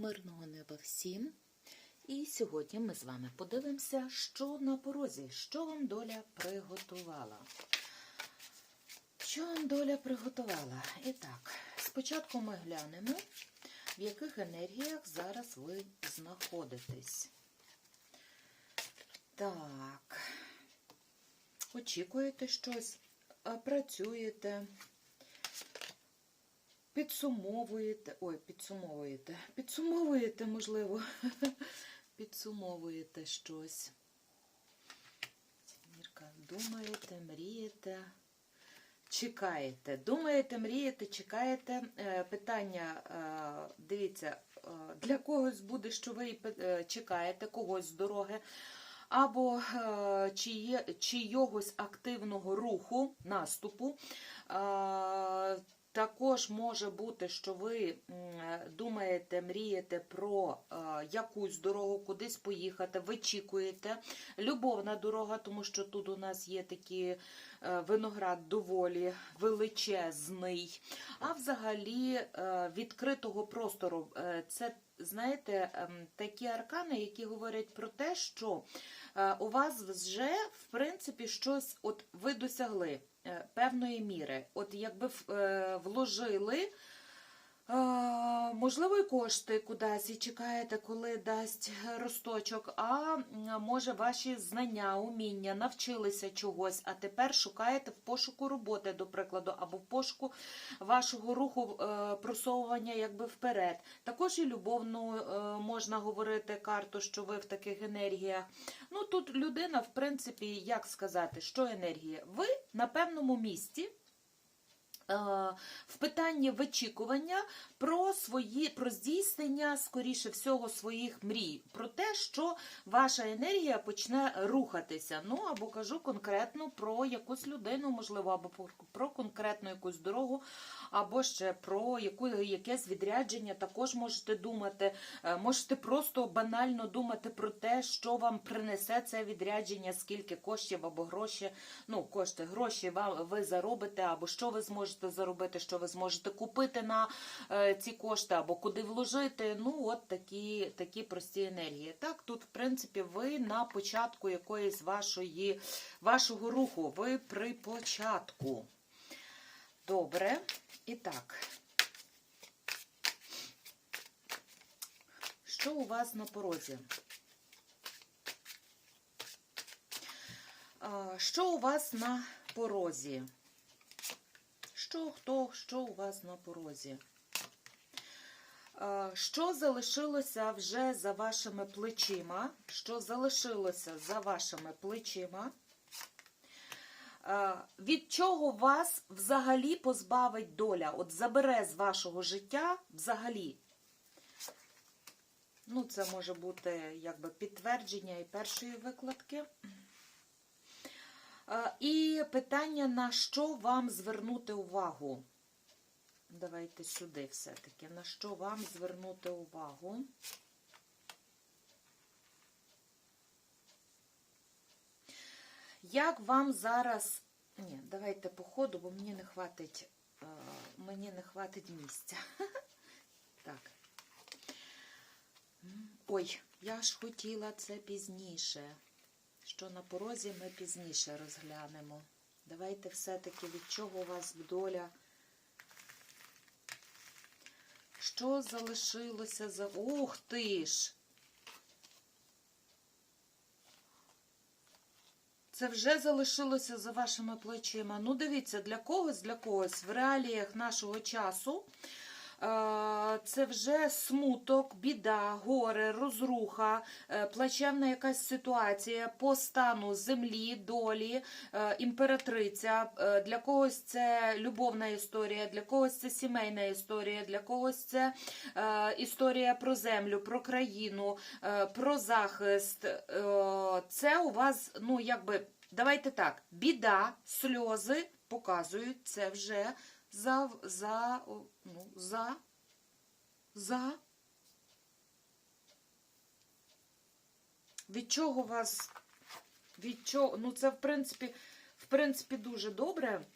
Мирного неба всім. І сьогодні ми з вами подивимося, що на порозі, що вам доля приготувала. Що вам доля приготувала? І так, спочатку ми глянемо, в яких енергіях зараз ви знаходитесь. Так, очікуєте щось, працюєте. Підсумовуєте, ой, підсумовуєте, підсумовуєте, можливо, підсумовуєте щось. Мірка, думаєте, мрієте, чекаєте. Думаєте, мрієте, чекаєте. Е, Питання, е, дивіться, е, для когось буде, що ви чекаєте когось з дороги. Або чиє, чийогось активного руху, наступу. Також може бути, що ви думаєте, мрієте про е, якусь дорогу, кудись поїхати, вичікуєте. Любовна дорога, тому що тут у нас є такий е, виноград доволі величезний. А взагалі е, відкритого простору це, знаєте, ем, такі аркани, які говорять про те, що у вас вже, в принципі, щось от ви досягли. Е, певної міри. От якби е, вложили, можливо, і кошти кудись і чекаєте, коли дасть росточок, а може ваші знання, уміння, навчилися чогось, а тепер шукаєте в пошуку роботи, до прикладу, або в пошуку вашого руху просовування якби вперед. Також і любовну можна говорити карту, що ви в таких енергіях. Ну, тут людина, в принципі, як сказати, що енергія? Ви на певному місці. В питанні вичікування про свої про здійснення, скоріше всього, своїх мрій, про те, що ваша енергія почне рухатися. Ну або кажу конкретно про якусь людину, можливо, або про конкретну якусь дорогу, або ще про яку, якесь відрядження. Також можете думати, е, можете просто банально думати про те, що вам принесе це відрядження, скільки коштів або гроші. Ну, кошти, гроші вам ви заробите, або що ви зможете заробити, що ви зможете купити на е, ці кошти, або куди вложити. Ну, от такі, такі прості енергії. Так, тут, в принципі, ви на початку якоїсь вашої, вашого руху, ви при початку. Добре. І так. Що у вас на порозі? Що у вас на порозі? Що, хто, що у вас на порозі? Що залишилося вже за вашими плечима? Що залишилося за вашими плечима? Від чого вас взагалі позбавить доля? От забере з вашого життя взагалі. Ну, це може бути якби підтвердження і першої викладки. І питання, на що вам звернути увагу? Давайте сюди все-таки. На що вам звернути увагу? Як вам зараз... Ні, давайте по ходу, бо мені не хватить, мені не хватить місця. Так. Ой, я ж хотіла це пізніше. Що на порозі ми пізніше розглянемо. Давайте все-таки від чого у вас доля. Що залишилося за... Ух ти ж! Це вже залишилося за вашими плечима. Ну, дивіться, для когось, для когось в реаліях нашого часу це вже смуток, біда, горе, розруха, е, плачевна якась ситуація по стану землі, долі, е, імператриця. Е, для когось це любовна історія, для когось це сімейна історія, для когось це історія про землю, про країну, про захист. Це у вас, ну, якби, давайте так, біда, сльози показують це вже за, за, ну, за, за. Від чого вас, від чого, ну це, в принципі, в принципі, дуже добре.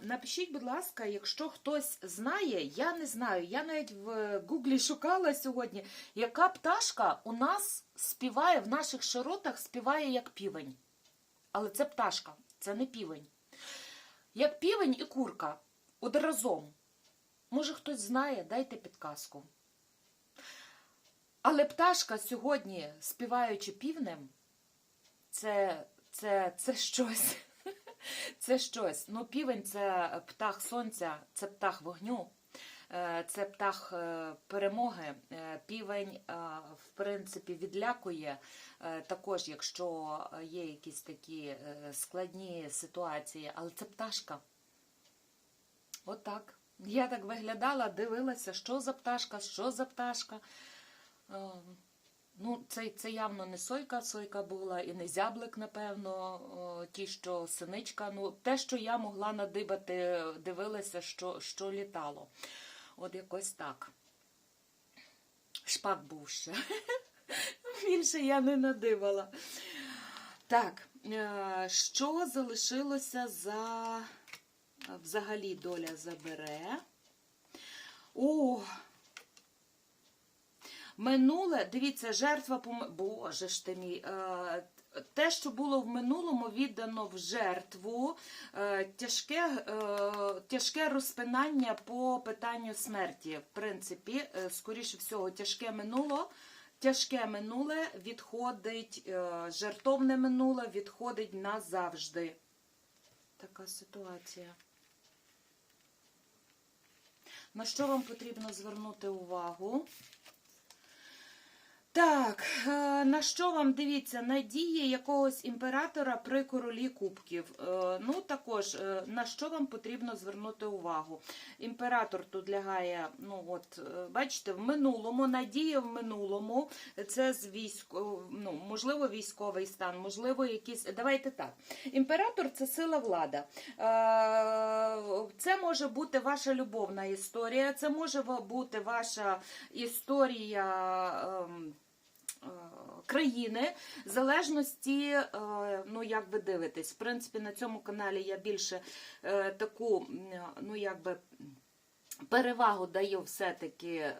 Напишіть, будь ласка, якщо хтось знає, я не знаю. Я навіть в Гуглі шукала сьогодні, яка пташка у нас співає в наших широтах, співає як півень. Але це пташка, це не півень. Як півень і курка. От разом. Може, хтось знає, дайте підказку. Але пташка сьогодні, співаючи півнем, це, це, це щось. Це щось. Ну, півень це птах сонця, це птах вогню, це птах е, перемоги. Е, Півень, е, в принципі, відлякує е, також, якщо є якісь такі е, складні ситуації, але це пташка. Отак. Я так виглядала, дивилася, що за пташка, що за пташка. Е, Ну, це, це явно не сойка, сойка була, і не зяблик, напевно, ті, що синичка. Ну, те, що я могла надибати, дивилася, що, що літало. От якось так. Шпак був ще. Більше я не надибала. Так, е, що залишилося за взагалі доля забере? О, Минуле, дивіться, жертва. Боже ж ти мій. Те, що було в минулому, віддано в жертву, е, тяжке, е, тяжке розпинання по питанню смерті. В принципі, е, скоріше всього, тяжке минуло. Тяжке минуле відходить, жертовне минуле відходить назавжди. Така ситуація. На що вам потрібно звернути увагу? Так, е, на що вам дивіться? Надії якогось імператора при королі кубків. Е, Ну, також, е, на що вам потрібно звернути увагу? Імператор тут лягає, ну от, бачите, в минулому, надія в минулому, це з військо, ну, можливо, військовий стан, можливо, якісь. Давайте так. Імператор це сила влада. Це може бути ваша любовна історія, це може бути ваша історія. Е, країни, в залежності, е, ну як ви дивитесь. В принципі, на цьому каналі я більше е, таку, ну якби. Перевагу даю все-таки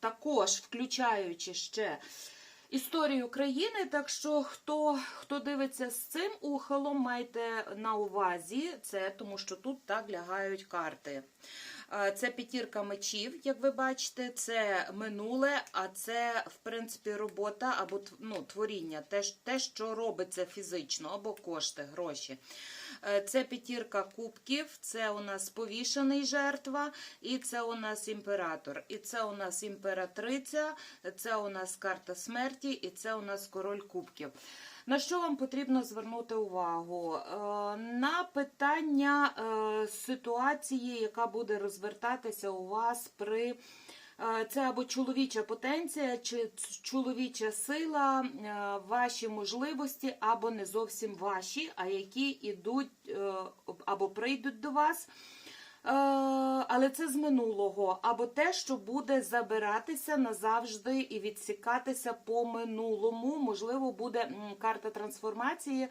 також, включаючи ще історію країни. Так що, хто, хто дивиться з цим ухилом, майте на увазі це, тому що тут так лягають карти. Е, Це п'ятірка мечів, як ви бачите, це минуле, а це, в принципі, робота або ну, творіння, те, те, що робиться фізично, або кошти, гроші. Е, Це п'ятірка кубків, це у нас повішений жертва, і це у нас імператор. І це у нас імператриця, це у нас карта смерті, і це у нас король кубків. На що вам потрібно звернути увагу? Е, На питання е, ситуації, яка буде розвертатися у вас при це або чоловіча потенція, чи чоловіча сила, е, ваші можливості, або не зовсім ваші, а які йдуть е, або прийдуть до вас. Е, Але це з минулого, або те, що буде забиратися назавжди і відсікатися по минулому. Можливо, буде карта трансформації е,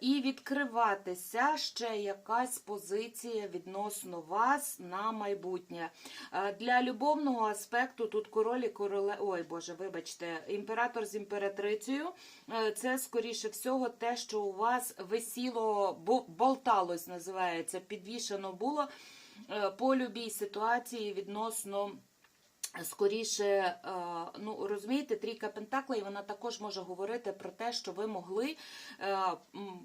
і відкриватися ще якась позиція відносно вас на майбутнє. Е, Для любовного аспекту тут король і короле. Ой, Боже, вибачте, імператор з імператрицею. Е, Це скоріше всього те, що у вас висіло, болталось, називається, підвішено було е, по любій ситуації відносно. Скоріше, е, ну розумієте, трійка пентаклей вона також може говорити про те, що ви могли е,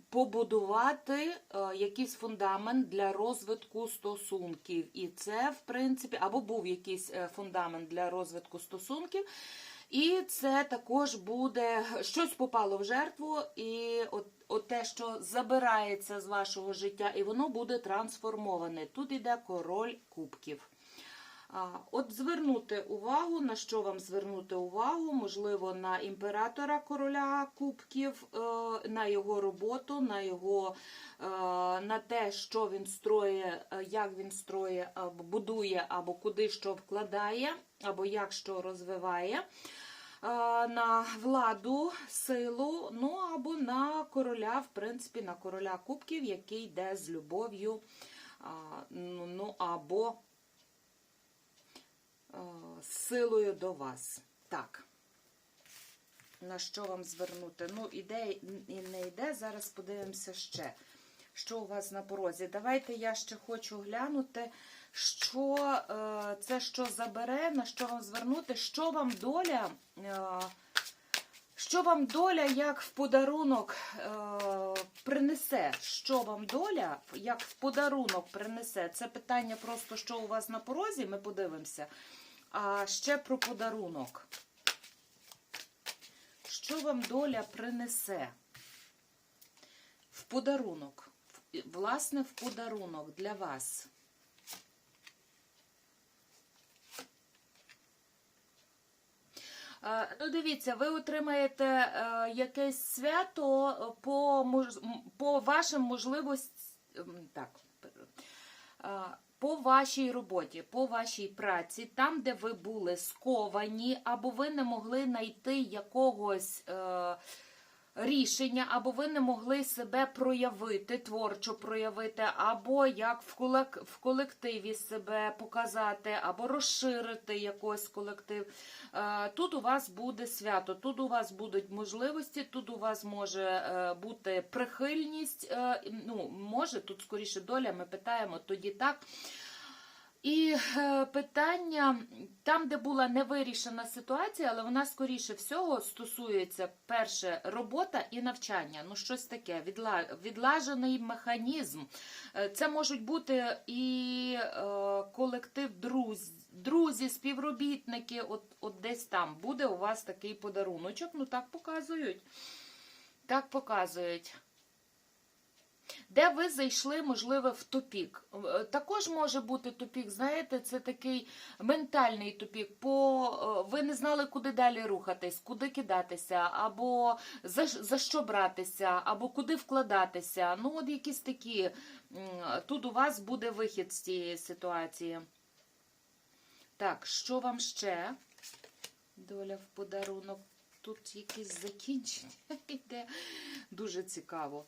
побудувати е, якийсь фундамент для розвитку стосунків. І це, в принципі, або був якийсь фундамент для розвитку стосунків. І це також буде щось попало в жертву, і от, от те, що забирається з вашого життя, і воно буде трансформоване. Тут іде король кубків. От звернути увагу, на що вам звернути увагу, можливо, на імператора короля кубків, е, на його роботу, на його е, на те, що він строє, е, як він строє, або будує, або куди що вкладає, або як що розвиває. на владу, силу, ну або на короля, в принципі, на короля кубків, який йде з любов'ю, ну, ну або з силою до вас. Так. На що вам звернути? Ну, іде і не йде. Зараз подивимося ще, що у вас на порозі. Давайте я ще хочу глянути, що е, це що забере, на що вам звернути, що вам доля. Що вам доля як в подарунок е, принесе? Що вам доля як в подарунок принесе? Це питання просто, що у вас на порозі, ми подивимося. А ще про подарунок. Що вам доля принесе? В подарунок. Власне, в подарунок для вас. Ну, дивіться, ви отримаєте е, якесь свято е, по, по вашим можливостям. Так. е, По вашій роботі, по вашій праці, там, де ви були сковані, або ви не могли знайти якогось е, рішення, або ви не могли себе проявити, творчо проявити, або як в, колек- в колективі себе показати, або розширити якийсь колектив. Е, Тут у вас буде свято, тут у вас будуть можливості, тут у вас може е, бути прихильність. е, Ну, може, тут скоріше доля, ми питаємо тоді так. І е, питання там, де була невирішена ситуація, але вона скоріше всього стосується перше робота і навчання. Ну, щось таке, відлажений механізм. Е, Це можуть бути і е, колектив друз, друзі, співробітники. От, от десь там буде у вас такий подаруночок. Ну так показують. Так показують. Де ви зайшли, можливо, в тупік. Е, Також може бути тупік, знаєте, це такий ментальний тупік. По, е, ви не знали, куди далі рухатись, куди кидатися, або за, за що братися, або куди вкладатися. Ну, от якісь такі. Тут у вас буде вихід з цієї ситуації. Так, що вам ще? Доля в подарунок. Тут якісь закінчення йде. Дуже цікаво.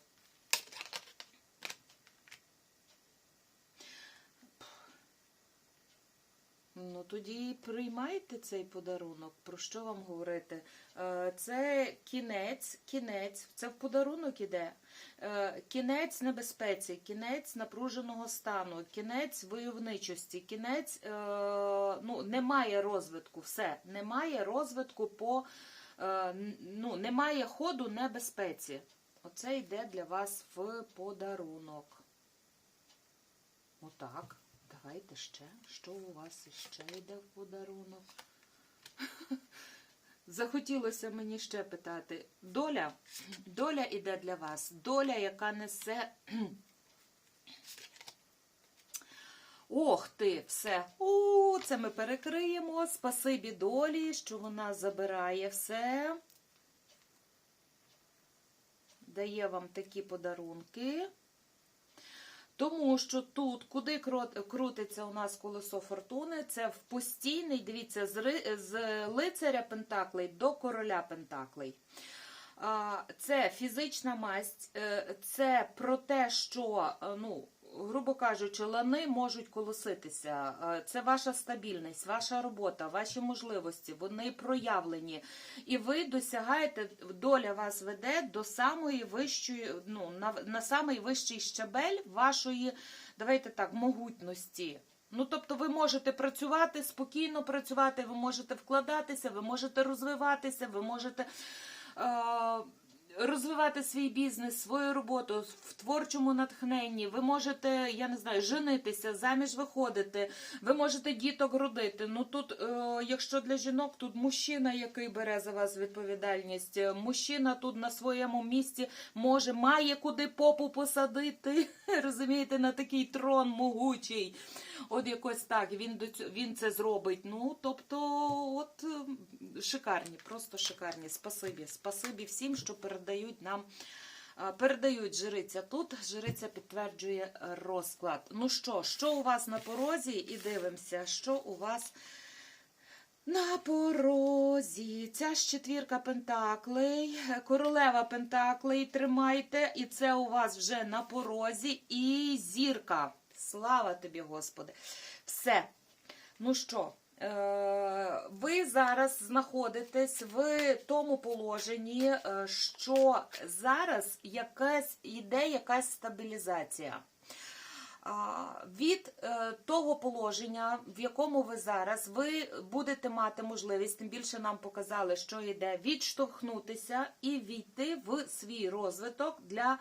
Ну, тоді приймайте цей подарунок. Про що вам говорити? Е, Це кінець, кінець, це в подарунок іде. Е, Кінець небезпеці, кінець напруженого стану, кінець войовничості, кінець е, ну, немає розвитку, все, немає розвитку по ну, немає ходу небезпеці. Оце йде для вас в подарунок. Отак. Давайте ще. Що у вас іще йде в подарунок? Захотілося мені ще питати. Доля. Доля іде для вас. Доля, яка несе. Ох ти, все. У, це ми перекриємо. Спасибі долі, що вона забирає все. Дає вам такі подарунки. Тому що тут, куди крутиться у нас колесо фортуни, це в постійний, дивіться, з, лицаря Пентаклей до короля Пентаклей. Це фізична масть, е, це про те, що, е, ну, грубо кажучи, лани можуть колоситися. Е, Це ваша стабільність, ваша робота, ваші можливості, вони проявлені. І ви досягаєте, доля вас веде до самої вищої, ну, на, на самий вищий щабель вашої, давайте так, могутності. Ну, тобто, ви можете працювати, спокійно працювати, ви можете вкладатися, ви можете розвиватися, ви можете. Е- Розвивати свій бізнес, свою роботу в творчому натхненні. Ви можете, я не знаю, женитися, заміж виходити, ви можете діток родити. Ну тут, е, якщо для жінок, тут мужчина, який бере за вас відповідальність, мужчина тут на своєму місці може, має куди попу посадити. Розумієте, на такий трон могучий. От якось так він до цього, він це зробить. Ну, тобто, от шикарні, просто шикарні. Спасибі. Спасибі всім, що передають нам. Передають жриця тут, жриця підтверджує розклад. Ну що, що у вас на порозі? І дивимося, що у вас На порозі ця ж четвірка пентаклей, королева пентаклей тримайте, і це у вас вже на порозі, і зірка. Слава тобі, Господи. Все. Ну що, е, ви зараз знаходитесь в тому положенні, е, що зараз якась іде якась стабілізація. Від е, того положення, в якому ви зараз, ви будете мати можливість, тим більше нам показали, що йде відштовхнутися і війти в свій розвиток для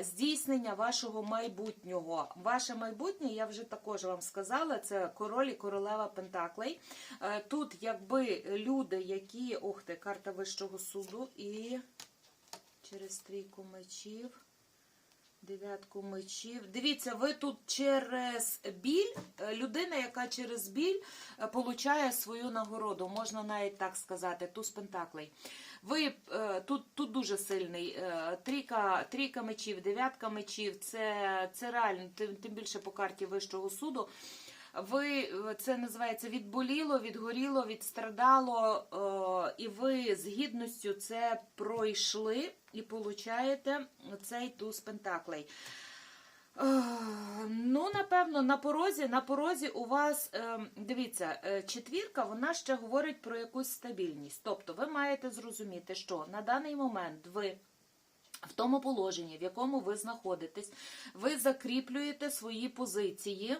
здійснення вашого майбутнього. Ваше майбутнє, я вже також вам сказала, це король і королева Пентаклей. Е, Тут, якби люди, які, ух ти, карта Вищого суду і через трійку мечів. Дев'ятку мечів. Дивіться, ви тут через біль, е, людина, яка через біль е, получає свою нагороду, можна навіть так сказати, туз пентаклей. Ви е, тут, тут дуже сильний. Тріка, Трійка, мечів, дев'ятка мечів, це, це реально, тим, тим більше по карті Вищого суду. Ви е, це називається відболіло, відгоріло, відстрадало, е, і ви з гідністю це пройшли і получаєте цей туз пентаклей. Е, Ну, напевно, на порозі, на порозі у вас, дивіться, четвірка, вона ще говорить про якусь стабільність. Тобто ви маєте зрозуміти, що на даний момент ви в тому положенні, в якому ви знаходитесь, ви закріплюєте свої позиції.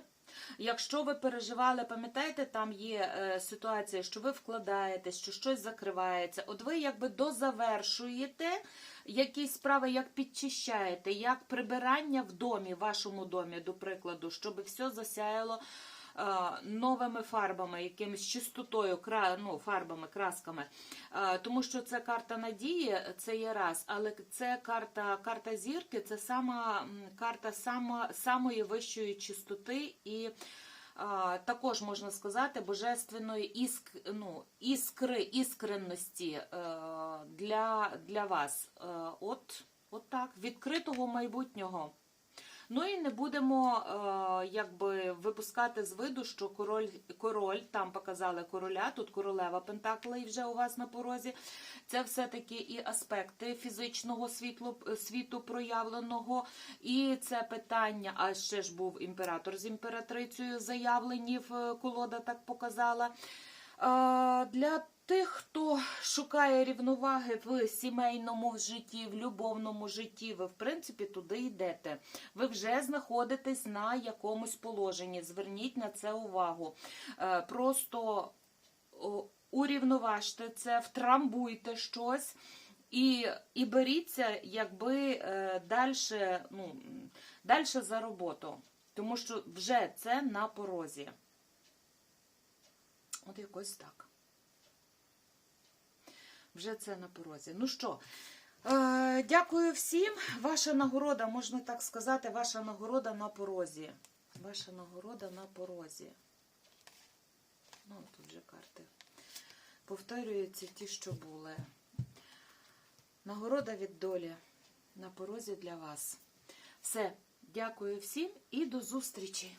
Якщо ви переживали, пам'ятаєте, там є е, ситуація, що ви вкладаєте, що щось закривається. От ви якби дозавершуєте якісь справи, як підчищаєте, як прибирання в домі, в вашому домі, до прикладу, щоб все засяяло новими фарбами, якимось чистотою, ну, фарбами, красками. Е, Тому що це карта надії, це є раз, але це карта, карта зірки, це сама карта сама, самої вищої чистоти і. Також можна сказати божественної іск, ну, іскри, іскренності е, для, для вас. Е, От, от так, відкритого майбутнього. Ну і не будемо е, якби випускати з виду, що король, король, там показали короля, тут королева Пентаклей вже у вас на порозі. Це все-таки і аспекти фізичного світлу, світу проявленого, і це питання, а ще ж був імператор з імператрицею заявлені в е, колода так показала. Е, Для тих, хто шукає рівноваги в сімейному житті, в любовному житті, ви в принципі туди йдете. Ви вже знаходитесь на якомусь положенні. Зверніть на це увагу. Е, Просто урівноважте це, втрамбуйте щось. І, і беріться, якби е, далі, ну, за роботу. Тому що вже це на порозі. От якось так. Вже це на порозі. Ну що, е, дякую всім. Ваша нагорода, можна так сказати, ваша нагорода на порозі. Ваша нагорода на порозі. Ну, тут вже карти. Повторюються ті, що були. Нагорода від долі на порозі для вас. Все, дякую всім і до зустрічі!